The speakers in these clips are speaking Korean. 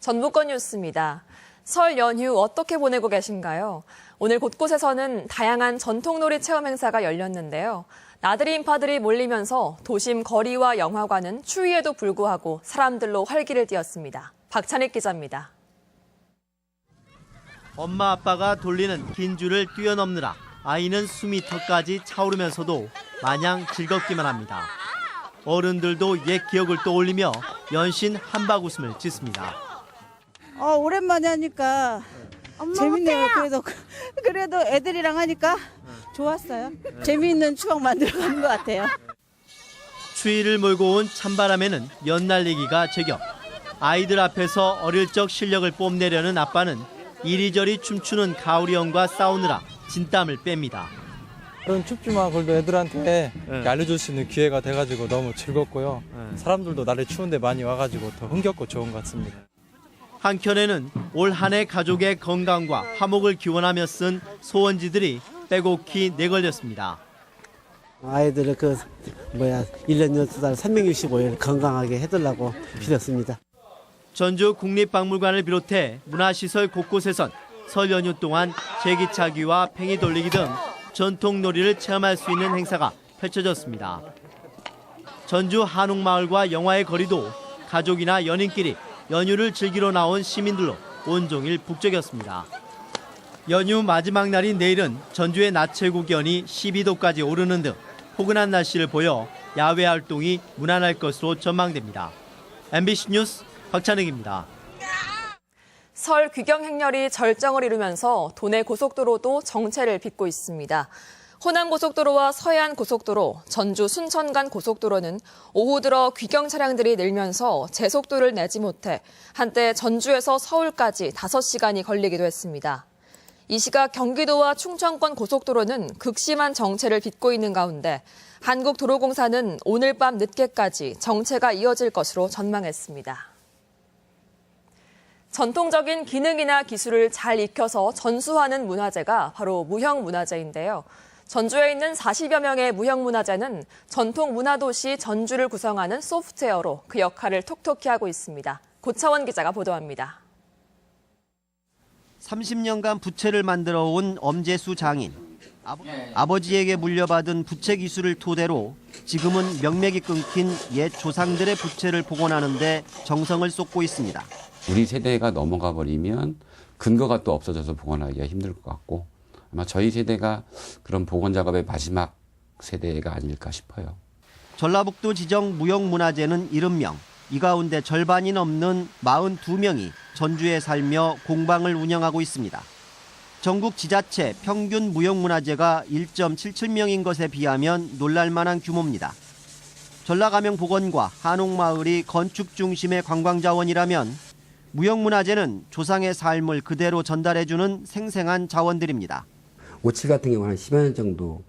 전북권 뉴스입니다. 설 연휴 어떻게 보내고 계신가요? 오늘 곳곳에서는 다양한 전통놀이 체험 행사가 열렸는데요. 나들이 인파들이 몰리면서 도심 거리와 영화관은 추위에도 불구하고 사람들로 활기를 띠었습니다. 박찬익 기자입니다. 엄마 아빠가 돌리는 긴 줄을 뛰어넘느라 아이는 숨이 턱까지 차오르면서도 마냥 즐겁기만 합니다. 어른들도 옛 기억을 떠올리며 연신 한박 웃음을 짓습니다. 어, 오랜만에 하니까 재밌네요. 그래도 그래도 애들이랑 하니까 좋았어요. 재미있는 추억 만들어가는 것 같아요. 추위를 몰고 온 찬바람에는 연날리기가 제격. 아이들 앞에서 어릴 적 실력을 뽐내려는 아빠는 이리저리 춤추는 가오리 형과 싸우느라 진땀을 뺍니다. 그런 춥지만 그래도 애들한테 네. 알려줄 수 있는 기회가 돼가지고 너무 즐겁고요. 네. 사람들도 날이 추운데 많이 와가지고 더 흥겹고 좋은 것 같습니다. 한켠에는 올 한 해 가족의 건강과 화목을 기원하며 쓴 소원지들이 빼곡히 내걸렸습니다. 아이들을 그 뭐야 1년 12달 365일 건강하게 해달라고 빌었습니다. 전주 국립박물관을 비롯해 문화시설 곳곳에선 설 연휴 동안 제기차기와 팽이 돌리기 등 전통 놀이를 체험할 수 있는 행사가 펼쳐졌습니다. 전주 한옥마을과 영화의 거리도 가족이나 연인끼리 연휴를 즐기러 나온 시민들로 온종일 북적였습니다. 연휴 마지막 날인 내일은 전주의 낮 최고 기온이 12도까지 오르는 등 포근한 날씨를 보여 야외 활동이 무난할 것으로 전망됩니다. MBC 뉴스 박찬익입니다. 설 귀경 행렬이 절정을 이루면서 도내 고속도로도 정체를 빚고 있습니다. 호남 고속도로와 서해안 고속도로, 전주 순천 간 고속도로는 오후 들어 귀경 차량들이 늘면서 제속도를 내지 못해 한때 전주에서 서울까지 5시간이 걸리기도 했습니다. 이 시각 경기도와 충청권 고속도로는 극심한 정체를 빚고 있는 가운데 한국도로공사는 오늘 밤 늦게까지 정체가 이어질 것으로 전망했습니다. 전통적인 기능이나 기술을 잘 익혀서 전수하는 문화재가 바로 무형 문화재인데요. 전주에 있는 40여 명의 무형문화재는 전통 문화도시 전주를 구성하는 소프트웨어로 그 역할을 톡톡히 하고 있습니다. 고차원 기자가 보도합니다. 30년간 부채를 만들어 온 엄재수 장인. 아버, 지에게 물려받은 부채 기술을 토대로 지금은 명맥이 끊긴 옛 조상들의 부채를 복원하는데 정성을 쏟고 있습니다. 우리 세대가 넘어가 버리면 근거가 또 없어져서 복원하기가 힘들 것 같고 아마 저희 세대가 그런 복원 작업의 마지막 세대가 아닐까 싶어요. 전라북도 지정 무형문화재는 70명. 이 가운데 절반이 넘는 42명이 전주에 살며 공방을 운영하고 있습니다. 전국 지자체 평균 무형문화재가 1.77명인 것에 비하면 놀랄만한 규모입니다. 전라가명 복원과 한옥마을이 건축 중심의 관광자원이라면 무형문화재는 조상의 삶을 그대로 전달해주는 생생한 자원들입니다. 오칠 같은 경우는 한 10여 년 정도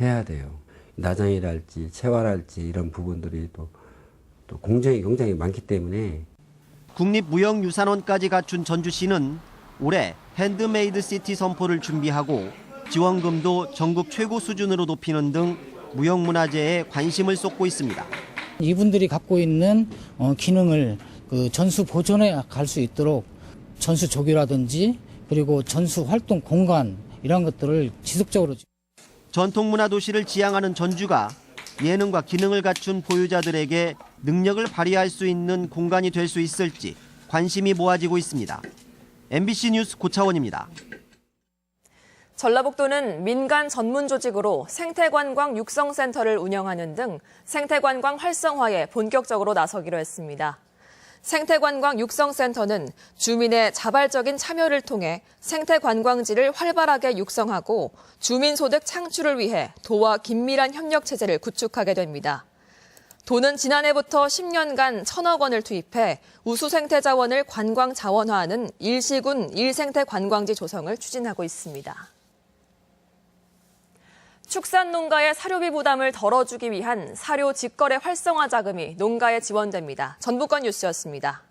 해야 돼요. 나장이랄지 채화랄지 이런 부분들이 또, 또 공정이 굉장히 많기 때문에 국립무형유산원까지 갖춘 전주시는 올해 핸드메이드 시티 선포를 준비하고 지원금도 전국 최고 수준으로 높이는 등 무형문화재에 관심을 쏟고 있습니다. 이분들이 갖고 있는 어, 기능을 그 전수 보존해 갈수 있도록 전수 조교라든지 그리고 전수 활동 공간 이런 것들을 지속적으로 전통문화 도시를 지향하는 전주가 예능과 기능을 갖춘 보유자들에게 능력을 발휘할 수 있는 공간이 될 수 있을지 관심이 모아지고 있습니다. MBC 뉴스 고차원입니다. 전라북도는 민간 전문 조직으로 생태관광 육성센터를 운영하는 등 생태관광 활성화에 본격적으로 나서기로 했습니다. 생태관광 육성센터는 주민의 자발적인 참여를 통해 생태관광지를 활발하게 육성하고 주민 소득 창출을 위해 도와 긴밀한 협력 체제를 구축하게 됩니다. 도는 지난해부터 10년간 천억 원을 투입해 우수 생태 자원을 관광 자원화하는 일시군 일생태 관광지 조성을 추진하고 있습니다. 축산 농가의 사료비 부담을 덜어주기 위한 사료 직거래 활성화 자금이 농가에 지원됩니다. 전북권 뉴스였습니다.